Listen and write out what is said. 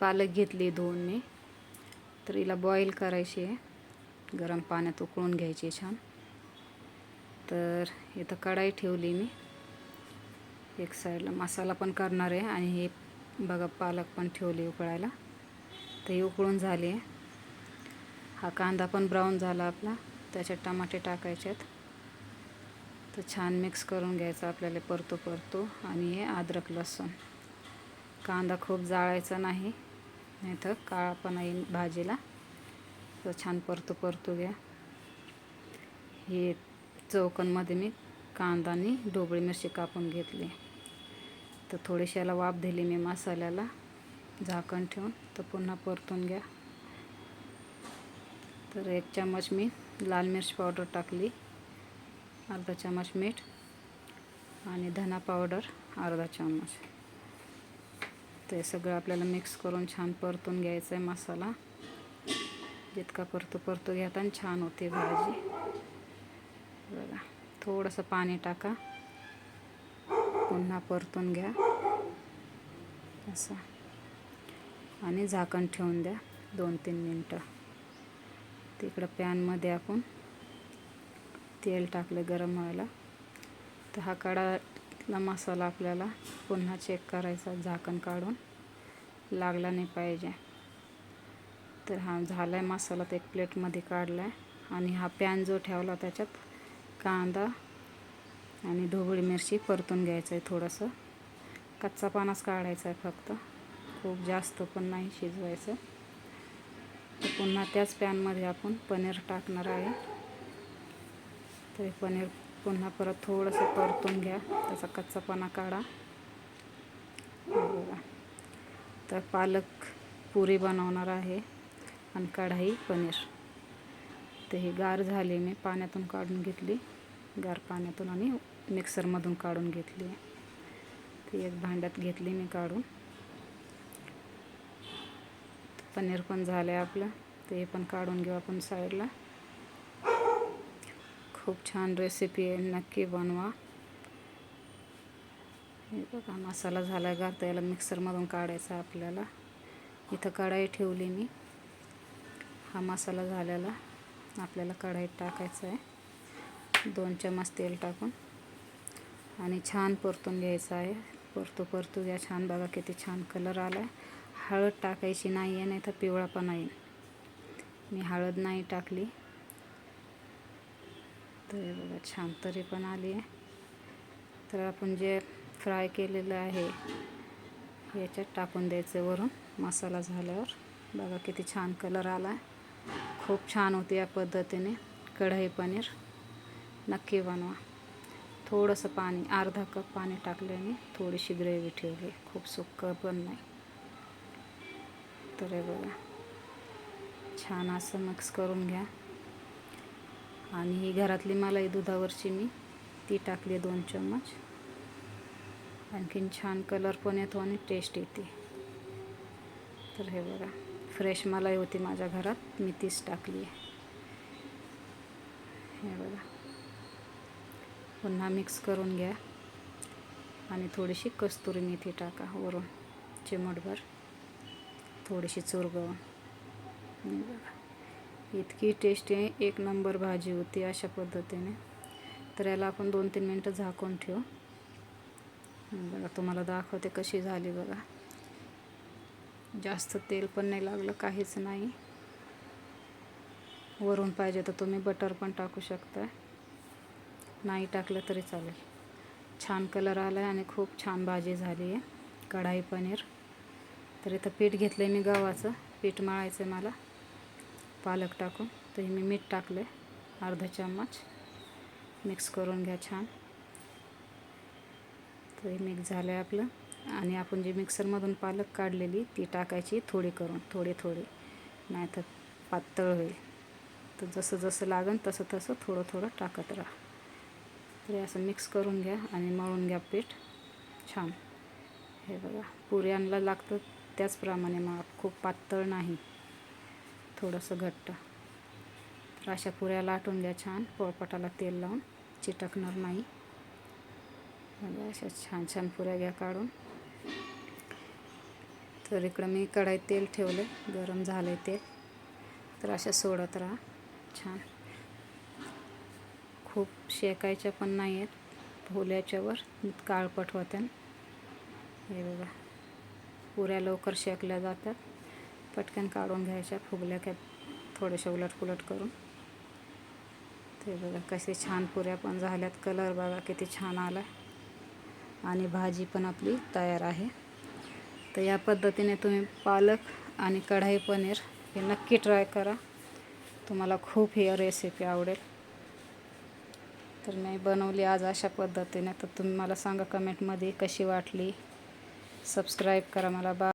पालक घेतली धुवून मी तर हिला बॉईल करायची आहे. गरम पाण्यात उकळून घ्यायची छान. तर इथं कढाई ठेवली मी. एक साईडला मसाला पण करणार आहे आणि हे बघा पालक पण ठेवली उकळायला. तर ही उकळून झाली. आहे हा कांदा पण ब्राऊन झाला आपला. त्याच्यात टमाटे टाकायचे आहेत. तर छान मिक्स करून घ्यायचं आपल्याला परतो परतो आणि हे अद्रक लसूण. कांदा खूप जाळायचा नाही. नाही तर काळा पण येईल भाजीला. तर छान परतो परतो घ्या. हे चौकनमध्ये मी कांदा आणि ढोबळी मिरची कापून घेतली. तर थोडीशी याला वाफ दिली मी मसाल्याला. झाकण ठेवून तर पुन्हा परतून घ्या. तर एक चम्मच मी लाल मिरची पावडर टाकली. अर्धा चम्मच मीठ आणि धना पावडर अर्धा चम्मच. ते सगळं आपल्याला मिक्स करून छान परतून घ्यायचं आहे मसाला. जितका परतो परतो आणि छान होते भाजी. बघा थोडंसं पाणी टाका. पुन्हा परतून घ्या. असं. आणि झाकण ठेवून द्या दोन तीन मिनटं. तिकडं पॅनमध्ये आपण तेल टाकलं गरम व्हायला. तर हा कडाला मसाला आपल्याला पुन्हा चेक करायचा झाकण काढून. लागला नाही पाहिजे. तर हा झाला आहे मसाला तर एक प्लेटमध्ये काढला आहे आणि हा पॅन जो ठेवला त्याच्यात कांदा आणि ढोबळी मिरची परतून घ्यायचं आहे थोडंसं. कच्चा पानाच काढायचा आहे फक्त. खूप जास्त पण नाही शिजवायचं. तर पुन्हा त्याच पॅनमध्ये आपण पनीर टाकणार आहे. तर पनीर पुन्हा परत थोडंसं परतून घ्या. त्याचा कच्चापणा काढा. बघा. तर पालक पुरी बनवणार आहे आणि कढाई पनीर. ते ही गार झाली मी पाण्यातून काढून घेतली. गार पाण्यातून आणि मिक्सरमधून काढून घेतली. ती एक भांड्यात घेतली मी काढून. पनीर पण झालं आहे आपलं. ते पण काढून घेऊ आपण साईडला. खूप छान रेसिपी आहे नक्की बनवा. हे बघा मसाला झाला गार तर याला मिक्सरमधून काढायचा आपल्याला. इथं कढाई ठेवली मी. हा मसाला झालेला आपल्याला कढाईत टाकायचा आहे. दोन चमच तेल टाकून. आणि छान परतून घ्यायचं आहे. परतू परतू घ्या. छान बघा किती छान कलर आला आहे हळद टाकायची नाही आहे नाही तर पिवळा पण येईल. मी हळद नाही टाकली. तर बघा छान तरी पण आली आहे. तर आपण जे फ्राय केलेलं आहे याच्यात टाकून द्यायचं वरून मसाला झाल्यावर. बघा किती छान कलर आला आहे. खूप छान होते या पद्धतीने. कढई पनीर. नक्की बनवा. थोडंसं पाणी अर्धा कप पाणी टाकल्याने थोडीशी ग्रेव्ही ठेवली. खूप सुक्कं पण नाही. तर हे बघा. छान असं मिक्स करून घ्या. आणि ही घरातली मलाई दुधावरची मी ती टाकली दोन चम्मच. आणखीन छान कलर पण येतो आणि टेस्ट येते. तर हे बघा फ्रेश मलाई होती माझ्या घरात मी तीच टाकली आहे. हे बघा पुन्हा मिक्स करून घ्या. आणि थोडीशी कस्तुरी मेथी टाका वरून चिमटभर. थोडीशी चुरगवून हे बघा. इतकी टेस्टी एक नंबर भाजी होती अशा पद्धतीने. तर याला आपण दोन तीन मिनटं झाकून ठेवू. बघा तुम्हाला दाखवते कशी झाली बघा. जास्त तेल पण नाही लागलं काहीच नाही. वरून पाहिजे तर तुम्ही बटर पण टाकू शकता. नाही टाकलं तरी चालेल. छान कलर आला आहे आणि खूप छान भाजी झाली आहे. कढाई पनीर. तर इथं पीठ घेतलं आहे मी गव्हाचं. पीठ मळायचं आहे मला. पालक टाकून तर मी मीठ टाकलं आहे अर्धा चम्मच. मिक्स करून घ्या छान. तर मिक्स झालं आहे आपलं. आणि आपण जे मिक्सरमधून पालक काढलेली ती टाकायची थोडी करून थोडे थोडे. नाही तर पातळ होईल. तर जसं जसं लागन तसं तसं थोडं थोडं टाकत राहा. तरी असं मिक्स करून घ्या आणि मळून घ्या पीठ. छान. हे बघा पुऱ्यांना लागतं त्याचप्रमाणे मग खूप पातळ नाही. थोडंसं घट्ट. तर अशा पुऱ्या लाटून द्या छान. पोळपाटाला तेल लावून. चिटकणार नाही. म्हणजे अशा छान छान पुऱ्या घ्या काढून. तर इकडं मी कढाईत तेल ठेवले गरम झालं आहे तेल. तर अशा सोडत राहा. छान. खूप शेकायच्या पण नाही आहेत भोल्याच्यावर काळपट होत्या हे बघा. पुऱ्या लवकर शेकल्या जातात. पटकन काढून घ्यायच्या फुगल्या काय थोड्याशा उलटपुलट करून. ते बघा कसे छान पुऱ्या पण झाल्यात. कलर बघा किती छान आला आणि भाजी पण आपली तयार आहे. तर या पद्धतीने तुम्ही पालक आणि कढाई पनीर हे नक्की ट्राय करा. तुम्हाला खूप ही रेसिपी आवडेल. तर मी बनवली आज अशा पद्धतीने. तर तुम्ही मला सांगा कमेंटमध्ये कशी वाटली. सबस्क्राईब करा मला. बा